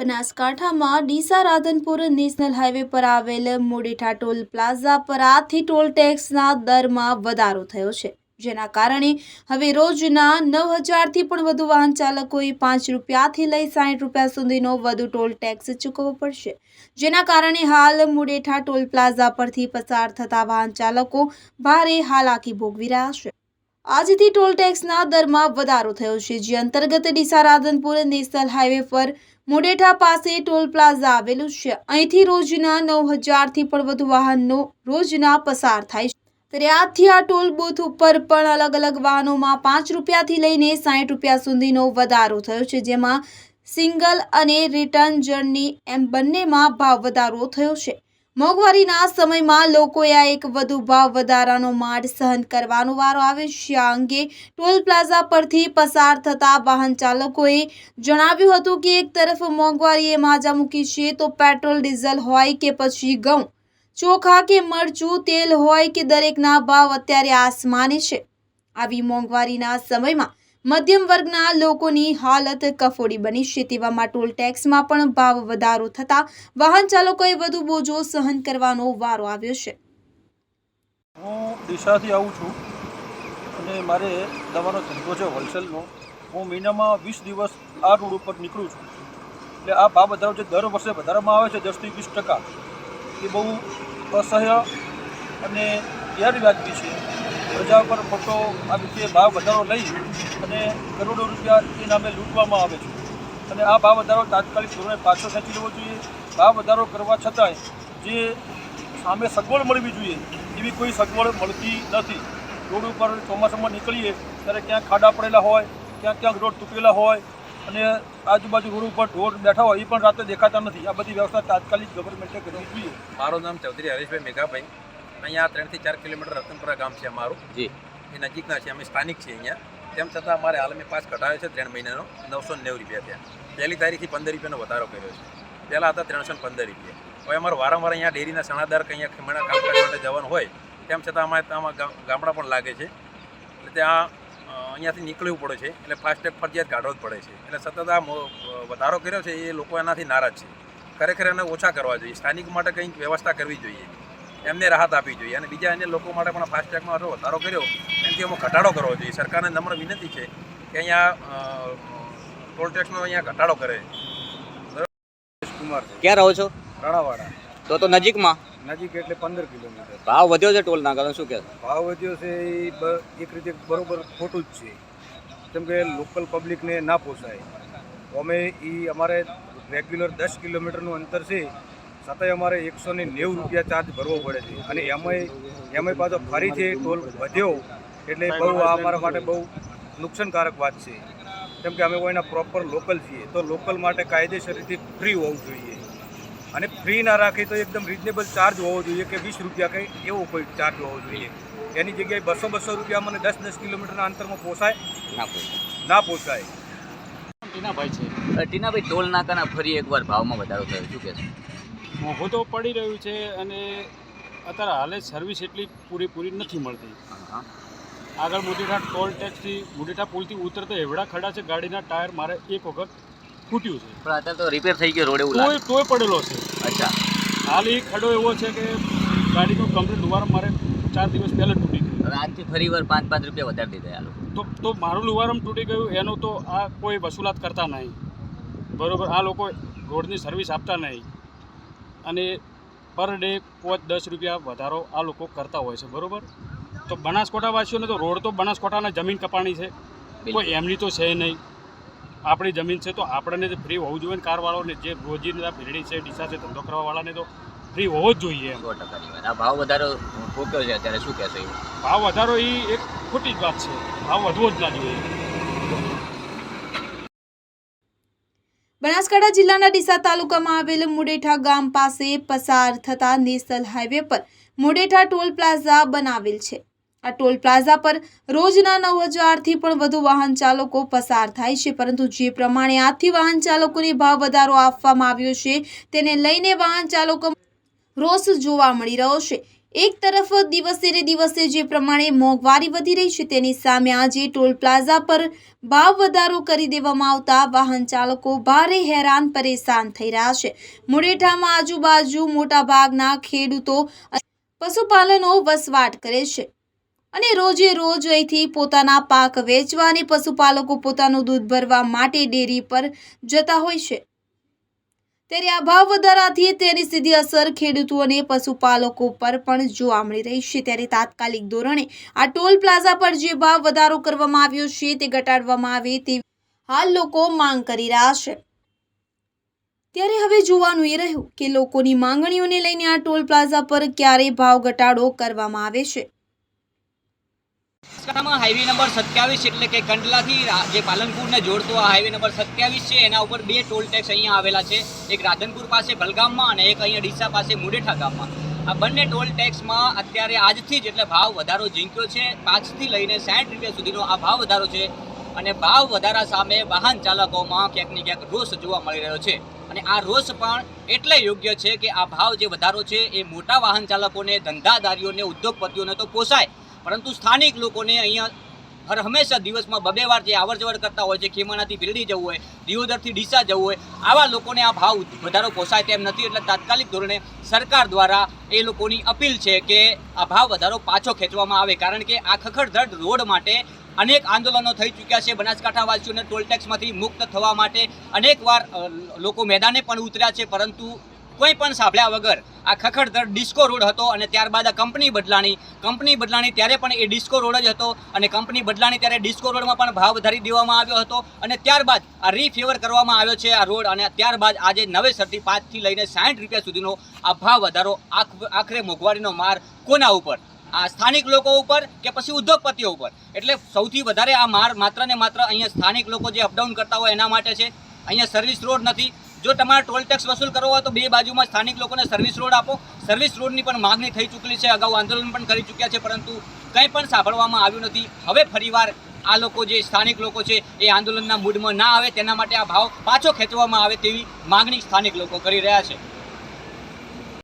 બનાસકાંઠામાં Deesa Radhanpur national highway પર આવેલ મોડેઠા ટોલ પ્લાઝા પર આથી ટોલ ટેક્સના દરમાં વધારો થયો છે. જેના કારણે હવે રોજના નવ હજારથી પણ વધુ વાહન ચાલકોએ પાંચ રૂપિયાથી લઈ સાઠ રૂપિયા સુધીનો વધુ ટોલ ટેક્સ ચૂકવવો પડશે. જેના કારણે હાલ મુડેઠા ટોલ પ્લાઝા પરથી પસાર થતા વાહન ચાલકો ભારે હાલાકી ભોગવી રહ્યા છે. આજથી ટોલ ટેક્સના દરમાં વધારો થયો છે. જે અંતર્ગત ડીસા રાધનપુર નેશનલ હાઈવે પર મુડેઠા પાસે ટોલ પ્લાઝા આવેલું છે. અહીંથી રોજના નવ હજારથી પણ વધુ વાહનો રોજના પસાર થાય છે. ત્યારે આ ટોલ બૂથ ઉપર પણ અલગ અલગ વાહનોમાં પાંચ રૂપિયાથી લઈને સાઠ રૂપિયા સુધીનો વધારો થયો છે, જેમાં સિંગલ અને રિટર્ન જર્ની એમ બંનેમાં ભાવ વધારો થયો છે. મોંઘવારીના સમયમાં લોકોએ આ એક વધુ ભાવ વધારાનો માર સહન કરવાનો વારો આવે છે આ અંગે ટોલ પ્લાઝા પરથી પસાર થતા વાહન ચાલકોએ જણાવ્યું હતું કે એક તરફ મોંઘવારીએ માજા મૂકી છે તો પેટ્રોલ, ડીઝલ હોય કે પછી ઘઉં. ચોખા કે મરચું, તેલ હોય કે દરેકના ભાવ અત્યારે આસમાને છે. આવી મોંઘવારીના સમયમાં મધ્યમ વર્ગના લોકોની હાલત કફોડી બની. છે તેવામાં ટોલ ટેક્સમાં પણ ભાવ વધારો થતાં વાહન ચાલકોએ વધુ બોજો સહન કરવાનો વારો આવ્યો છે. હું દિશાથી આવું છું અને મારે દવાનો ધંધો છે હોલસેલનો. હું મહિનામાં વીસ દિવસ આ રોડ ઉપર નીકળું છું. એટલે આ ભાવ વધારો જે દર વર્ષે વધારવામાં આવે છે દસથી વીસ ટકા, એ બહુ અસહ્ય અને ગેરવ્યાજબી છે. પ્રજા પર ખોટો આ રીતે ભાવ વધારો લઈ અને કરોડો રૂપિયા એ નામે લૂંટવામાં આવે છે. અને આ ભાવ વધારો તાત્કાલિક ધોરણે પાછો ખેંચી લેવો જોઈએ. ભાવ વધારો કરવા છતાંય જે સામે સગવડ મળવી જોઈએ એવી કોઈ સગવડ મળતી નથી. રોડ ઉપર ચોમાસામાં નીકળીએ ત્યારે ક્યાંક ખાડા પડેલા હોય ક્યાંક ક્યાંક રોડ તૂટેલા હોય અને આજુબાજુ રોડ ઉપર ઢોર બેઠા હોય એ પણ રાતે દેખાતા નથી. આ બધી વ્યવસ્થા તાત્કાલિક ગવર્મેન્ટે કરવી જોઈએ. મારું નામ ચૌધરી હરેશભાઈ મેઘાભાઈ. અહીંયા ત્રણથી ચાર કિલોમીટર રતનપુરા ગામ છે અમારું. જી. એ નજીકના છે. અમે સ્થાનિક છીએ અહીંયા. તેમ છતાં અમારે આલમી પાસ કઢાવ્યો છે ત્રણ મહિનાનો, નવસો નેવું રૂપિયા થયા. પહેલી તારીખથી પંદર રૂપિયાનો વધારો કર્યો છે. પહેલાં હતા ત્રણસો પંદર રૂપિયા. હવે અમારે વારંવાર અહીંયા ડેરીના સણાદાર કે અહીંયા ખીમણા કરવા માટે જવાનું હોય, તેમ છતાં અમારે ત્યાં ગામડા પણ લાગે છે. એટલે ત્યાં અહીંયાથી નીકળવું પડે છે, એટલે ફાસ્ટેગ ફરજિયાત કાઢવો જ પડે છે. એટલે સતત આ વધારો કર્યો છે, એ લોકો એનાથી નારાજ છે. ખરેખર એને ઓછા કરવા જોઈએ. સ્થાનિક માટે કંઈક વ્યવસ્થા કરવી જોઈએ. એમને રાહત આપવી જોઈએ. અને બીજા અન્ય લોકો માટે પણ ફાસ્ટેગમાં વધારો કર્યો એનાથી એમાં ઘટાડો કરવો જોઈએ. સરકારને નમ્ર વિનંતી છે કે અહીંયા ટોલ ટેક્સનો અહીંયા ઘટાડો કરે. કુમાર ક્યાં રહો છો? રાણાવાડા. તો તો નજીકમાં? નજીક એટલે પંદર કિલોમીટર. ભાવ વધ્યો છે ટોલ નાકાનો શું કહેશો? ભાવ વધ્યો છે એ બ- એક રીતે બરોબર ખોટું જ છે. કેમ કે લોકલ પબ્લિકને ના પોસાય. અમે એ અમારે રેગ્યુલર દસ કિલોમીટરનું અંતર છે. છતાંય અમારે એકસો ને નેવું રૂપિયા ચાર્જ ભરવો પડે છે. અને એમાંય એમાંય પાછો ફરીથી ટોલ વધ્યો એટલે બહુ આ અમારા માટે બહુ નુકસાનકારક વાત છે. કેમ કે અમે કોઈના પ્રોપર લોકલ છીએ તો લોકલ માટે કાયદેસર રીતે ફ્રી હોવું જોઈએ. અને ફ્રી ના રાખે તો એકદમ રિઝનેબલ ચાર્જ હોવો જોઈએ કે વીસ રૂપિયા કંઈ એવો કોઈ ચાર્જ હોવો જોઈએ. એની જગ્યાએ બસો બસો રૂપિયા મને દસ દસ કિલોમીટરના અંતરમાં પોસાય? ના પોસાય. ના પોસાય. ટીનાભાઈ છે. ટીનાભાઈ ટોલ નાકાના ફરી એકવાર ભાવમાં વધારો થયો. શું કહેશો? મોંઘું તો પડી રહ્યું છે અને અત્યારે હાલે સર્વિસ એટલી પૂરેપૂરી નથી મળતી. આગળ મોટીઠા ટોલ ટેક્સથી મોટીઠા પુલથી ઉતરતા એવડા ખડા છે. ગાડીના ટાયર મારે એક વખત ફૂટ્યું છે. પણ અત્યારે તો રિપેર થઈ ગયો રોડે તોય તોય પડેલો છે. અચ્છા. હાલ એ ખડો એવો છે કે ગાડીનો કમ્પ્લીટ લુવારમ મારે ચાર દિવસ પહેલાં તૂટી ગયું. હવે આજથી ફરી વાર પાંચ પાંચ રૂપિયા વધારી દીધા આ લોકો. તો તો મારું લુવારમ તૂટી ગયું એનો તો આ કોઈ વસૂલાત કરતા નહીં. બરોબર આ લોકો રોડની સર્વિસ આપતા નહીં. અને પર ડે પાંચ દસ રૂપિયા વધારો આ લોકો કરતા હોય છે બરાબર? તો બનાસકોટાવાસીઓને તો રોડ તો બનાસકોટાના જમીન કપાણી છે. કોઈ એમની તો છે નહીં. આપણી જમીન છે તો આપણને તો ફ્રી હોવું જોઈએ ને કારવાળાને જે રોજીના ભીડી છે ડીસા છે ધંધો કરવાવાળાને તો ફ્રી હોવો જ જોઈએ એમ. આ ભાવ વધારો ફૂક્યો છે અત્યારે શું કહેશો ભાવ વધારો એ એક ખોટી જ વાત છે. ભાવ વધવો જ ના જોઈએ. બનાસકાંઠા જિલ્લાના ડીસા તાલુકામાં આવેલ મુડેઠા ગામ પાસે પસાર થતા નેશનલ હાઈવે પર મુડેઠા ટોલ પ્લાઝા બનાવેલ છે. આ ટોલ પ્લાઝા પર રોજના નવ હજારથી પણ વધુ વાહન ચાલકો પસાર થાય છે, પરંતુ જે પ્રમાણે આથી વાહન ચાલકોને ભાવ વધારો આપવામાં આવ્યો છે, તેને લઈને વાહન ચાલકો રોષ જોવા મળી રહ્યો છે. એક તરફ દિવસે ને દિવસે જે પ્રમાણે મોંઘવારી વધી રહી છે, તેની સામે આજે ટોલ પ્લાઝા પર ભાવ વધારો કરી દેવામાં આવતા વાહન ચાલકો ભારે હેરાન પરેશાન થઈ રહ્યા છે. મુરેઠામાં આજુબાજુ મોટાભાગના ખેડૂતો પશુપાલનો વસવાટ કરે છે અને રોજે રોજ અહીંથી પોતાના પાક વેચવા અને પશુપાલકો પોતાનું દૂધ ભરવા માટે ડેરી પર જતા હોય છે. ત્યારે આ ભાવ વધારાથી તેની સીધી અસર ખેડૂતો અને પશુપાલકો પર પણ જોવા મળી રહી છે. ત્યારે તાત્કાલિક ધોરણે આ ટોલ પ્લાઝા પર જે ભાવ વધારો કરવામાં આવ્યો છે તે ઘટાડવામાં આવે તેવી હાલ લોકો માંગ કરી રહ્યા છે. ત્યારે હવે જોવાનું એ રહ્યું કે લોકોની માંગણીઓને લઈને આ ટોલ પ્લાઝા પર ક્યારે ભાવ ઘટાડો કરવામાં આવે છે. બનાસકાંઠામાં હાઈવે નંબર સત્યાવીસ એટલે કે કંડલાથી જે પાલનપુરને જોડતો આ હાઈવે નંબર સત્યાવીસ છે, એના ઉપર બે ટોલ ટેક્સ અહીંયા આવેલા છે. એક રાધનપુર પાસે બલગામમાં અને એક અહીંયા ડીસા પાસે મુડેઠા ગામમાં. આ બંને ટોલ ટેક્સમાં અત્યારે આજથી જ એટલે ભાવ વધારો ઝીંક્યો છે. પાંચથી લઈને સાઠ રૂપિયા સુધીનો આ ભાવ વધારો છે અને ભાવ વધારા સામે વાહન ચાલકોમાં ક્યાંક ને ક્યાંક રોષ જોવા મળી રહ્યો છે. અને આ રોષ પણ એટલે યોગ્ય છે કે આ ભાવ જે વધારો છે એ મોટા વાહન ચાલકોને, ધંધાદારીઓને, ઉદ્યોગપતિઓને તો પોસાય. પરંતુ સ્થાનિક લોકોને અહીંયા હર હંમેશા દિવસમાં બબે વાર જે અવર જવર કરતા હોય છે, ખેમાણાથી ભીલડી જવું હોય, દિયોદરથી ડીસા જવું હોય, આવા લોકોને આ ભાવ વધારો પોસાય તેમ નથી. એટલે તાત્કાલિક ધોરણે સરકાર દ્વારા એ લોકોની અપીલ છે કે આ ભાવ વધારો પાછો ખેંચવામાં આવે. કારણ કે આ ખખડધડ રોડ માટે અનેક આંદોલનો થઈ ચૂક્યા છે. બનાસકાંઠાવાસીઓને ટોલ ટેક્સમાંથી મુક્ત થવા માટે અનેકવાર લોકો મેદાને પણ ઉતર્યા છે. પરંતુ કોઈ પણ સાંભળ્યા વગર આ ખખડધર ડિસ્કો રોડ હતો અને ત્યારબાદ આ કંપની બદલાણી કંપની બદલાણી ત્યારે પણ એ ડિસ્કો રોડ જ હતો અને કંપની બદલાણી ત્યારે ડિસ્કો રોડમાં પણ ભાવ વધારી દેવામાં આવ્યો હતો અને ત્યારબાદ આ રીફેવર કરવામાં આવ્યો છે આ રોડ અને ત્યારબાદ આજે નવેસરથી પાંચથી લઈને સાઠ રૂપિયા સુધીનો આ ભાવ વધારો આખ- આખરે મોંઘવારીનો માર કોના ઉપર? આ સ્થાનિક લોકો ઉપર કે પછી ઉદ્યોગપતિઓ ઉપર? એટલે સૌથી વધારે આ માર માત્ર ને માત્ર અહીંયા સ્થાનિક લોકો જે અપડાઉન કરતા હોય એના માટે છે. અહીંયા સર્વિસ રોડ નથી જો તમારે ટોલ ટેક્સ વસૂલ કરવો હોય તો બે બાજુમાં સ્થાનિક લોકોને સર્વિસ રોડ આપો. સર્વિસ રોડની પણ માગણી થઈ ચૂકેલી છે. અગાઉ આંદોલન પણ કરી ચૂક્યા છે, પરંતુ કંઈ પણ સાંભળવામાં આવ્યું નથી. હવે ફરીવાર આ લોકો જે સ્થાનિક લોકો છે એ આંદોલનના મૂડમાં ના આવે, તેના માટે આ ભાવ પાછો ખેંચવામાં આવે તેવી માગણી સ્થાનિક લોકો કરી રહ્યા છે.